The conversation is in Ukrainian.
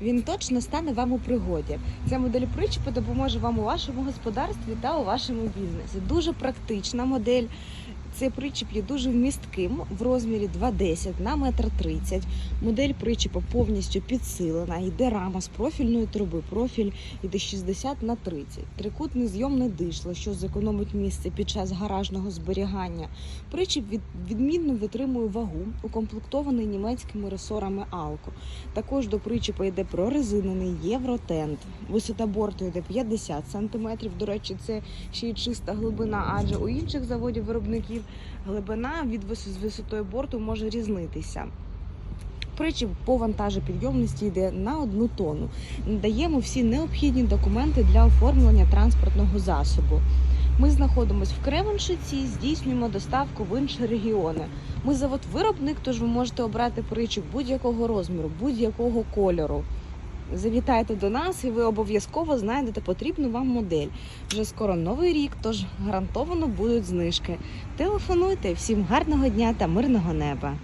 Він точно стане вам у пригоді. Ця модель причіпу допоможе вам у вашому господарстві та у вашому бізнесі. Дуже практична модель. Цей причіп є дуже вмістким в розмірі 2,10 на 1,30 м. Модель причіпа повністю підсилена. Йде рама з профільної труби. Профіль йде 60 на 30. Трикутне зйомне дишло, що зекономить місце під час гаражного зберігання. Причіп відмінно витримує вагу, укомплектований німецькими ресорами Алко. Також до причіпа йде прорезинений євротент. Висота борту йде 50 см. До речі, це ще й чиста глибина, адже у інших заводів виробників глибина від з висотою борту може різнитися. Причіп по вантажопідйомності йде на одну тонну. Надаємо всі необхідні документи для оформлення транспортного засобу. Ми знаходимося в Кременшиці, здійснюємо доставку в інші регіони. Ми завод-виробник, тож ви можете обрати причіп будь-якого розміру, будь-якого кольору. Завітайте до нас і ви обов'язково знайдете потрібну вам модель. Вже скоро новий рік, тож гарантовано будуть знижки. Телефонуйте всім гарного дня та мирного неба.